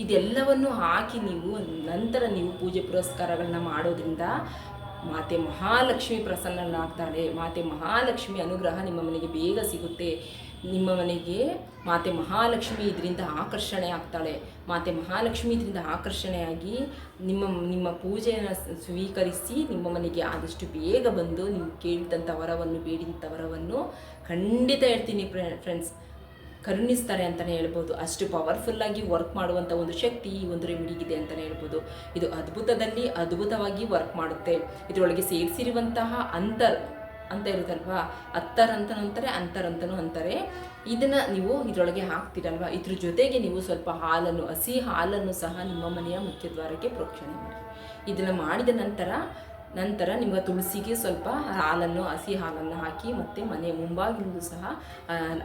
ಇದೆಲ್ಲವನ್ನು ಹಾಕಿ ನೀವು ನಂತರ ನೀವು ಪೂಜೆ ಪುರಸ್ಕಾರಗಳನ್ನ ಮಾಡೋದ್ರಿಂದ ಮಾತೆ ಮಹಾಲಕ್ಷ್ಮಿ ಪ್ರಸನ್ನನಾಗ್ತಾಳೆ. ಮಾತೆ ಮಹಾಲಕ್ಷ್ಮಿ ಅನುಗ್ರಹ ನಿಮ್ಮ ಮನೆಗೆ ಬೇಗ ಸಿಗುತ್ತೆ. ನಿಮ್ಮ ಮನೆಗೆ ಮಾತೆ ಮಹಾಲಕ್ಷ್ಮಿ ಇದರಿಂದ ಆಕರ್ಷಣೆ ಆಗ್ತಾಳೆ. ಮಾತೆ ಮಹಾಲಕ್ಷ್ಮಿ ಇದರಿಂದ ಆಕರ್ಷಣೆಯಾಗಿ ನಿಮ್ಮ ನಿಮ್ಮ ಪೂಜೆಯನ್ನು ಸ್ವೀಕರಿಸಿ ನಿಮ್ಮ ಮನೆಗೆ ಆದಷ್ಟು ಬೇಗ ಬಂದು ನೀವು ಕೇಳಿದಂಥ ವರವನ್ನು, ಬೇಡಿದಂಥ ವರವನ್ನು ಖಂಡಿತ ಹೇಳ್ತೀನಿ ಫ್ರೆಂಡ್ಸ್ ಕರುಣಿಸ್ತಾರೆ ಅಂತಲೇ ಹೇಳ್ಬೋದು. ಅಷ್ಟು ಪವರ್ಫುಲ್ಲಾಗಿ ವರ್ಕ್ ಮಾಡುವಂಥ ಒಂದು ಶಕ್ತಿ ಈ ಒಂದು ರೆಮಿಡಿಗಿದೆ ಅಂತಲೇ ಹೇಳ್ಬೋದು. ಇದು ಅದ್ಭುತದಲ್ಲಿ ಅದ್ಭುತವಾಗಿ ವರ್ಕ್ ಮಾಡುತ್ತೆ. ಇದರೊಳಗೆ ಸೇರಿಸಿರುವಂತಹ ಅಂತರ್ ಅಂತ ಇರುತ್ತಲ್ವಾ? ಅತ್ತರ್ ಅಂತನೂ ಅಂತಾರೆ, ಅಂತರಂತನೂ ಅಂತಾರೆ. ಇದನ್ನು ನೀವು ಇದರೊಳಗೆ ಹಾಕ್ತೀರಲ್ವಾ? ಇದ್ರ ಜೊತೆಗೆ ನೀವು ಸ್ವಲ್ಪ ಹಾಲನ್ನು, ಹಸಿ ಹಾಲನ್ನು ಸಹ ನಿಮ್ಮ ಮನೆಯ ಮುಖ್ಯ ದ್ವಾರಕ್ಕೆ ಪ್ರೋಕ್ಷಣೆ ಮಾಡಿ. ಇದನ್ನು ಮಾಡಿದ ನಂತರ ನಂತರ ನಿಮ್ಮ ತುಳಸಿಗೆ ಸ್ವಲ್ಪ ಹಾಲನ್ನು, ಹಸಿ ಹಾಲನ್ನು ಹಾಕಿ ಮತ್ತು ಮನೆಯ ಮುಂಭಾಗಿಲೂ ಸಹ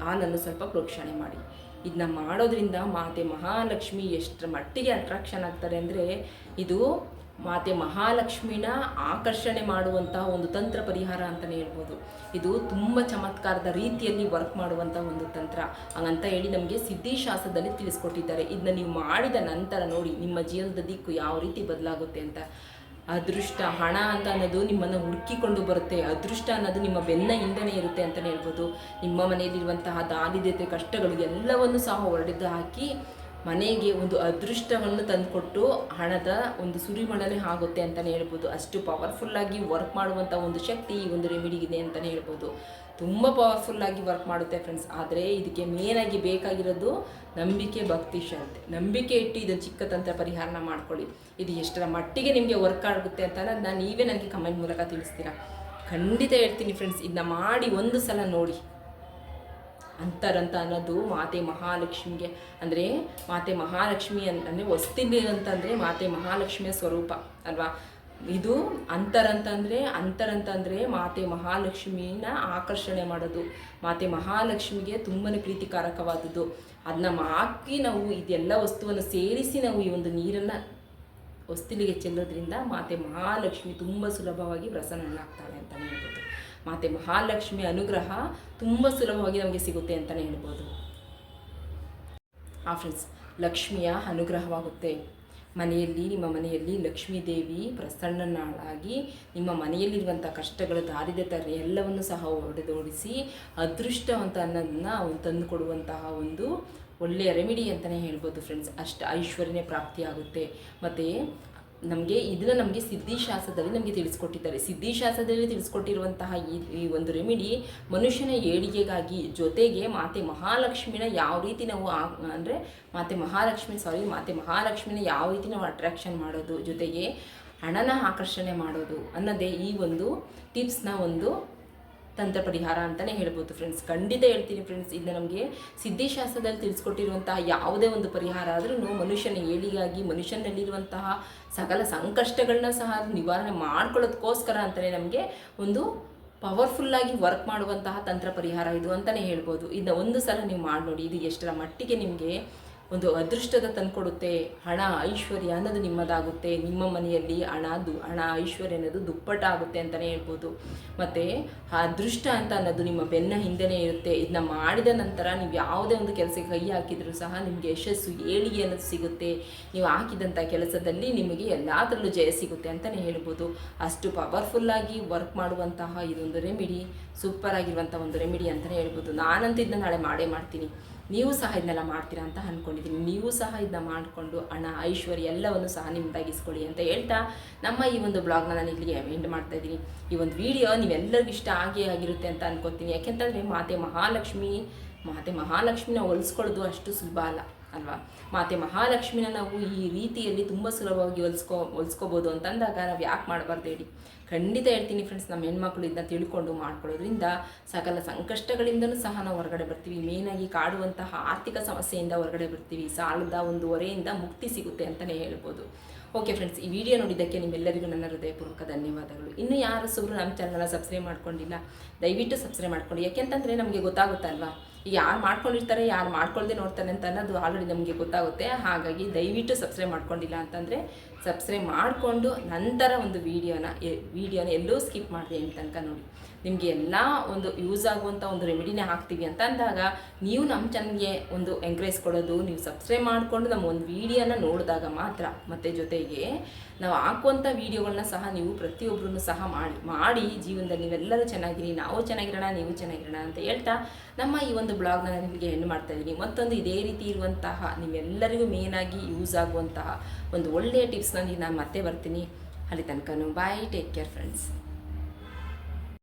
ಹಾಲನ್ನು ಸ್ವಲ್ಪ ಪ್ರೋಕ್ಷಣೆ ಮಾಡಿ. ಇದನ್ನ ಮಾಡೋದ್ರಿಂದ ಮಾತೆ ಮಹಾಲಕ್ಷ್ಮಿ ಎಷ್ಟರ ಮಟ್ಟಿಗೆ ಅಟ್ರಾಕ್ಷನ್ ಆಗ್ತಾರೆ ಅಂದರೆ, ಇದು ಮಾತೆ ಮಹಾಲಕ್ಷ್ಮಿನ ಆಕರ್ಷಣೆ ಮಾಡುವಂತಹ ಒಂದು ತಂತ್ರ ಪರಿಹಾರ ಅಂತಲೇ ಹೇಳ್ಬೋದು. ಇದು ತುಂಬ ಚಮತ್ಕಾರದ ರೀತಿಯಲ್ಲಿ ವರ್ಕ್ ಮಾಡುವಂಥ ಒಂದು ತಂತ್ರ. ಹಂಗಂತ ಹೇಳಿ ನಮಗೆ ಸಿದ್ಧಿಶಾಸ್ತ್ರದಲ್ಲಿ ತಿಳಿಸ್ಕೊಟ್ಟಿದ್ದಾರೆ. ಇದನ್ನ ನೀವು ಮಾಡಿದ ನಂತರ ನೋಡಿ ನಿಮ್ಮ ಜೀವನದ ದಿಕ್ಕು ಯಾವ ರೀತಿ ಬದಲಾಗುತ್ತೆ ಅಂತ. ಅದೃಷ್ಟ, ಹಣ ಅಂತ ಅನ್ನೋದು ನಿಮ್ಮನ್ನು ಹುಡುಕಿಕೊಂಡು ಬರುತ್ತೆ. ಅದೃಷ್ಟ ಅನ್ನೋದು ನಿಮ್ಮ ಬೆನ್ನ ಹಿಂದೆನೇ ಇರುತ್ತೆ ಅಂತಲೇ ಹೇಳ್ಬೋದು. ನಿಮ್ಮ ಮನೆಯಲ್ಲಿರುವಂತಹ ದಾರಿದ್ರ್ಯತೆ, ಕಷ್ಟಗಳು ಎಲ್ಲವನ್ನು ಸಹ ಹೊರಡಿದ್ದು ಹಾಕಿ ಮನೆಗೆ ಒಂದು ಅದೃಷ್ಟವನ್ನು ತಂದುಕೊಟ್ಟು ಹಣದ ಒಂದು ಸುರಿಮಣನೆ ಆಗುತ್ತೆ ಅಂತಲೇ ಹೇಳ್ಬೋದು. ಅಷ್ಟು ಪವರ್ಫುಲ್ಲಾಗಿ ವರ್ಕ್ ಮಾಡುವಂಥ ಒಂದು ಶಕ್ತಿ ಈ ಒಂದು ರೆಮಿಡಿಗಿದೆ ಅಂತಲೇ ಹೇಳ್ಬೋದು. ತುಂಬ ಪವರ್ಫುಲ್ಲಾಗಿ ವರ್ಕ್ ಮಾಡುತ್ತೆ ಫ್ರೆಂಡ್ಸ್ ಆದರೆ ಇದಕ್ಕೆ ಮೇನಾಗಿ ಬೇಕಾಗಿರೋದು ನಂಬಿಕೆ, ಭಕ್ತಿ ಶಕ್ತಿ ನಂಬಿಕೆ ಇಟ್ಟು ಇದನ್ನು ಚಿಕ್ಕ ತಂತ್ರ ಪರಿಹಾರನ ಮಾಡ್ಕೊಳ್ಳಿ. ಇದು ಎಷ್ಟರ ಮಟ್ಟಿಗೆ ನಿಮಗೆ ವರ್ಕ್ ಆಗುತ್ತೆ ಅಂತ ನಾನು ನೀವೇ ನನಗೆ ಕಮೆಂಟ್ ಮೂಲಕ ತಿಳಿಸ್ತೀರಾ? ಖಂಡಿತ ಹೇಳ್ತೀನಿ ಫ್ರೆಂಡ್ಸ್ ಇದನ್ನ ಮಾಡಿ ಒಂದು ಸಲ ನೋಡಿ. ಅಂತರಂತ ಅನ್ನೋದು ಮಾತೆ ಮಹಾಲಕ್ಷ್ಮಿಗೆ. ಅಂದರೆ ಮಾತೆ ಮಹಾಲಕ್ಷ್ಮಿ ಅಂದರೆ ವಸ್ತಿಲಿ ಅಂತಂದರೆ ಮಾತೆ ಮಹಾಲಕ್ಷ್ಮಿಯ ಸ್ವರೂಪ, ಅಲ್ವಾ? ಇದು ಅಂತರಂತಂದರೆ ಅಂತರಂತಂದರೆ ಮಾತೆ ಮಹಾಲಕ್ಷ್ಮಿನ ಆಕರ್ಷಣೆ ಮಾಡೋದು. ಮಾತೆ ಮಹಾಲಕ್ಷ್ಮಿಗೆ ತುಂಬಾ ಪ್ರೀತಿಕಾರಕವಾದದ್ದು. ಅದನ್ನ ಹಾಕಿ ನಾವು ಇದೆಲ್ಲ ವಸ್ತುವನ್ನು ಸೇರಿಸಿ ನಾವು ಈ ಒಂದು ನೀರನ್ನು ಹೊಸ್ತಿಲಿಗೆ ಚೆಲ್ಲೋದ್ರಿಂದ ಮಾತೆ ಮಹಾಲಕ್ಷ್ಮಿ ತುಂಬ ಸುಲಭವಾಗಿ ಪ್ರಸನ್ನನಾಗ್ತಾಳೆ ಅಂತ ಹೇಳ್ಬೋದು. ಮಾತೆ ಮಹಾಲಕ್ಷ್ಮಿ ಅನುಗ್ರಹ ತುಂಬ ಸುಲಭವಾಗಿ ನಮಗೆ ಸಿಗುತ್ತೆ ಅಂತಲೇ ಹೇಳ್ಬೋದು. ಆ ಫ್ರೆಂಡ್ಸ್ ಲಕ್ಷ್ಮಿಯ ಅನುಗ್ರಹವಾಗುತ್ತೆ. ಮನೆಯಲ್ಲಿ, ನಿಮ್ಮ ಮನೆಯಲ್ಲಿ ಲಕ್ಷ್ಮೀ ದೇವಿ ಪ್ರಸನ್ನನಾಳಾಗಿ ನಿಮ್ಮ ಮನೆಯಲ್ಲಿರುವಂಥ ಕಷ್ಟಗಳು ದಾರಿದ್ರ್ಯ ಎಲ್ಲವನ್ನು ಸಹ ಹೊಡೆದೋಡಿಸಿ ಅದೃಷ್ಟವಂತ ಅನ್ನೋದನ್ನು ತಂದು ಕೊಡುವಂತಹ ಒಂದು ಒಳ್ಳೆಯ ರೆಮಿಡಿ ಅಂತಲೇ ಹೇಳ್ಬೋದು ಫ್ರೆಂಡ್ಸ್ ಅಷ್ಟು ಐಶ್ವರ್ಯನೇ ಪ್ರಾಪ್ತಿಯಾಗುತ್ತೆ. ಮತ್ತು ನಮಗೆ ಇದನ್ನು ನಮಗೆ ಸಿದ್ಧಿಶಾಸ್ತ್ರದಲ್ಲಿ ನಮಗೆ ತಿಳಿಸ್ಕೊಟ್ಟಿದ್ದಾರೆ. ಸಿದ್ಧಿಶಾಸ್ತ್ರದಲ್ಲಿ ತಿಳಿಸ್ಕೊಟ್ಟಿರುವಂತಹ ಈ ಈ ಒಂದು ರೆಮಿಡಿ ಮನುಷ್ಯನ ಏಳಿಗೆಗಾಗಿ ಜೊತೆಗೆ ಮಾತೆ ಮಹಾಲಕ್ಷ್ಮಿನ ಯಾವ ರೀತಿ ನಾವು ಅಂದರೆ ಮಾತೆ ಮಹಾಲಕ್ಷ್ಮಿ ಸಾರಿ ಮಾತೆ ಮಹಾಲಕ್ಷ್ಮಿನ ಯಾವ ರೀತಿ ನಾವು ಅಟ್ರಾಕ್ಷನ್ ಮಾಡೋದು, ಜೊತೆಗೆ ಹಣನ ಆಕರ್ಷಣೆ ಮಾಡೋದು ಅನ್ನೋದೇ ಈ ಒಂದು ಟಿಪ್ಸ್ನ ಒಂದು ತಂತ್ರ ಪರಿಹಾರ ಅಂತಲೇ ಹೇಳ್ಬೋದು ಫ್ರೆಂಡ್ಸ್ ಖಂಡಿತ ಹೇಳ್ತೀನಿ ಫ್ರೆಂಡ್ಸ್ ಇದು ನಮಗೆ ಸಿದ್ಧಿಶಾಸ್ತ್ರದಲ್ಲಿ ತಿಳಿಸ್ಕೊಟ್ಟಿರುವಂತಹ ಯಾವುದೇ ಒಂದು ಪರಿಹಾರ ಆದ್ರೂ ಮನುಷ್ಯನ ಏಳಿಗಾಗಿ, ಮನುಷ್ಯನಲ್ಲಿರುವಂತಹ ಸಕಲ ಸಂಕಷ್ಟಗಳನ್ನ ಸಹ ನಿವಾರಣೆ ಮಾಡ್ಕೊಳ್ಳೋದಕ್ಕೋಸ್ಕರ ಅಂತಲೇ ನಮಗೆ ಒಂದು ಪವರ್ಫುಲ್ಲಾಗಿ ವರ್ಕ್ ಮಾಡುವಂತಹ ತಂತ್ರ ಪರಿಹಾರ ಇದು ಅಂತಲೇ ಹೇಳ್ಬೋದು. ಇದನ್ನ ಒಂದು ಸಲ ನೀವು ಮಾಡಿ ನೋಡಿ ಇದು ಎಷ್ಟರ ಮಟ್ಟಿಗೆ ನಿಮಗೆ ಒಂದು ಅದೃಷ್ಟದ ತಂದುಕೊಡುತ್ತೆ. ಹಣ ಐಶ್ವರ್ಯ ಅನ್ನೋದು ನಿಮ್ಮದಾಗುತ್ತೆ. ನಿಮ್ಮ ಮನೆಯಲ್ಲಿ ಹಣ ದು, ಹಣ ಐಶ್ವರ್ಯ ಅನ್ನೋದು ದುಪ್ಪಟ್ಟಾಗುತ್ತೆ ಅಂತಲೇ ಹೇಳ್ಬೋದು. ಮತ್ತು ಅದೃಷ್ಟ ಅಂತ ಅನ್ನೋದು ನಿಮ್ಮ ಬೆನ್ನ ಹಿಂದೆನೇ ಇರುತ್ತೆ. ಇದನ್ನ ಮಾಡಿದ ನಂತರ ನೀವು ಯಾವುದೇ ಒಂದು ಕೆಲಸಕ್ಕೆ ಕೈ ಹಾಕಿದರೂ ಸಹ ನಿಮಗೆ ಯಶಸ್ಸು, ಏಳಿಗೆ ಅನ್ನೋದು ಸಿಗುತ್ತೆ. ನೀವು ಹಾಕಿದಂಥ ಕೆಲಸದಲ್ಲಿ ನಿಮಗೆ ಎಲ್ಲದರಲ್ಲೂ ಜಯ ಸಿಗುತ್ತೆ ಅಂತಲೇ ಹೇಳ್ಬೋದು. ಅಷ್ಟು ಪವರ್ಫುಲ್ಲಾಗಿ ವರ್ಕ್ ಮಾಡುವಂತಹ ಇದೊಂದು ರೆಮಿಡಿ ಸೂಪರ್ ಆಗಿರುವಂಥ ಒಂದು ರೆಮಿಡಿ ಅಂತಲೇ ಹೇಳ್ಬೋದು. ನಾನಂತೂ ಇದನ್ನ ನಾಳೆ ಮಾಡೇ ಮಾಡ್ತೀನಿ. ನೀವು ಸಹ ಇದನ್ನೆಲ್ಲ ಮಾಡ್ತೀರಾ ಅಂತ ಅಂದ್ಕೊಂಡಿದ್ದೀನಿ ನೀವು ಸಹ ಇದನ್ನ ಮಾಡಿಕೊಂಡು ಹಣ, ಐಶ್ವರ್ಯ ಎಲ್ಲವನ್ನು ಸಹ ನಿಮ್ಮದಾಗಿಸ್ಕೊಳ್ಳಿ ಅಂತ ಹೇಳ್ತಾ ನಮ್ಮ ಈ ಒಂದು ಬ್ಲಾಗ್ನ ನಾನು ಇಲ್ಲಿಗೆ ಎಂಡ್ ಮಾಡ್ತಾ ಇದ್ದೀನಿ. ಈ ಒಂದು ವಿಡಿಯೋ ನೀವೆಲ್ಲರಿಗೂ ಇಷ್ಟ ಆಗೇ ಆಗಿರುತ್ತೆ ಅಂತ ಅನ್ಕೋತೀನಿ. ಯಾಕೆಂತಂದರೆ ಮಾತೆ ಮಹಾಲಕ್ಷ್ಮಿ, ಮಾತೆ ಮಹಾಲಕ್ಷ್ಮಿನ ಹೊಲಿಸ್ಕೊಳ್ಳೋದು ಅಷ್ಟು ಸುಲಭ ಅಲ್ಲ. ಅಲ್ವಾ? ಮಾತೆ ಮಹಾಲಕ್ಷ್ಮಿನ ನಾವು ಈ ರೀತಿಯಲ್ಲಿ ತುಂಬ ಸುಲಭವಾಗಿ ಹೊಲಿಸ್ಕೊ, ಹೊಲಿಸ್ಕೋಬೋದು ಅಂತಂದಾಗ ನಾವು ಯಾಕೆ ಮಾಡಬಾರ್ದು ಹೇಳಿ? ಖಂಡಿತ ಹೇಳ್ತೀನಿ ಫ್ರೆಂಡ್ಸ್ ನಮ್ಮ ಹೆಣ್ಮಕ್ಳು ಇದನ್ನ ತಿಳ್ಕೊಂಡು ಮಾಡ್ಕೊಳ್ಳೋದ್ರಿಂದ ಸಕಲ ಸಂಕಷ್ಟಗಳಿಂದಲೂ ಸಹ ನಾವು ಹೊರಗಡೆ ಬರ್ತೀವಿ. ಮೇನಾಗಿ ಕಾಡುವಂತಹ ಆರ್ಥಿಕ ಸಮಸ್ಯೆಯಿಂದ ಹೊರಗಡೆ ಬರ್ತೀವಿ. ಸಾಲದ ಒಂದು ಹೊರೆಯಿಂದ ಮುಕ್ತಿ ಸಿಗುತ್ತೆ ಅಂತಲೇ ಹೇಳ್ಬೋದು. ಓಕೆ ಫ್ರೆಂಡ್ಸ್ ಈ ವಿಡಿಯೋ ನೋಡಿದ್ದಕ್ಕೆ ನಿಮ್ಮೆಲ್ಲರಿಗೂ ನನ್ನ ಹೃದಯಪೂರ್ವಕ ಧನ್ಯವಾದಗಳು. ಇನ್ನು ಯಾರು ಸುಬ್ರು ನಮ್ಮ ಚಾನಲ್ನ ಸಬ್ಸ್ಕ್ರೈಬ್ ಮಾಡ್ಕೊಂಡಿಲ್ಲ, ದಯವಿಟ್ಟು ಸಬ್ಸ್ಕ್ರೈಬ್ ಮಾಡ್ಕೊಳ್ಳಿ. ಯಾಕೆಂತಂದರೆ ನಮಗೆ ಗೊತ್ತಾಗುತ್ತಲ್ವಾ? ಯಾರು ಮಾಡ್ಕೊಂಡಿರ್ತಾರೆ, ಯಾರು ಮಾಡ್ಕೊಳ್ದೆ ನೋಡ್ತಾರೆ ಅಂತ ಅನ್ನೋದು ಆಲ್ರೆಡಿ ನಮಗೆ ಗೊತ್ತಾಗುತ್ತೆ. ಹಾಗಾಗಿ ದಯವಿಟ್ಟು ಸಬ್ಸ್ಕ್ರೈಬ್ ಮಾಡ್ಕೊಂಡಿಲ್ಲ ಅಂತಂದರೆ ಸಬ್ಸ್ಕ್ರೈಬ್ ಮಾಡಿಕೊಂಡು ನಂತರ ಒಂದು ವೀಡಿಯೋನ ವೀಡಿಯೋನ ಎಲ್ಲೂ ಸ್ಕಿಪ್ ಮಾಡಿದೆ ಅಂತ ತನಕ ನೋಡಿ. ನಿಮಗೆ ಎಲ್ಲ ಒಂದು ಯೂಸ್ ಆಗುವಂಥ ಒಂದು ರೆಮಿಡಿನೇ ಹಾಕ್ತೀವಿ ಅಂತ ಅಂದಾಗ ನೀವು ನಮ್ಮ ಚಾನಲ್ಗೆ ಒಂದು ಎಂಕರೇಜ್ ಕೊಡೋದು, ನೀವು ಸಬ್ಸ್ಕ್ರೈಬ್ ಮಾಡಿಕೊಂಡು ನಮ್ಮ ಒಂದು ವೀಡಿಯೋನ ನೋಡಿದಾಗ ಮಾತ್ರ ಮತ್ತು ಜೊತೆಗೆ ನಾವು ಹಾಕುವಂಥ ವೀಡಿಯೋಗಳನ್ನ ಸಹ ನೀವು ಪ್ರತಿಯೊಬ್ಬರೂ ಸಹ ಮಾಡಿ ಮಾಡಿ ಜೀವನದಲ್ಲಿ ನೀವೆಲ್ಲರೂ ಚೆನ್ನಾಗಿರಿ, ನಾವು ಚೆನ್ನಾಗಿರೋಣ, ನೀವು ಚೆನ್ನಾಗಿರೋಣ ಅಂತ ಹೇಳ್ತಾ ನಮ್ಮ ಈ ಒಂದು ಬ್ಲಾಗ್ನ ನಿಮಗೆ ಹೆಣ್ಣು ಮಾಡ್ತಾ ಇದ್ದೀನಿ. ಮತ್ತೊಂದು ಇದೇ ರೀತಿ ಇರುವಂತಹ ನಿಮ್ಮೆಲ್ಲರಿಗೂ ಮೇನಾಗಿ ಯೂಸ್ ಆಗುವಂತಹ ಒಂದು ಒಳ್ಳೆಯ ಟಿಪ್ಸ್ನ ನಾನು ಮತ್ತೆ ಬರ್ತೀನಿ. ಅಲ್ಲಿ ತನಕ ಬಾಯ್ ಟೇಕ್ ಕೇರ್ ಫ್ರೆಂಡ್ಸ್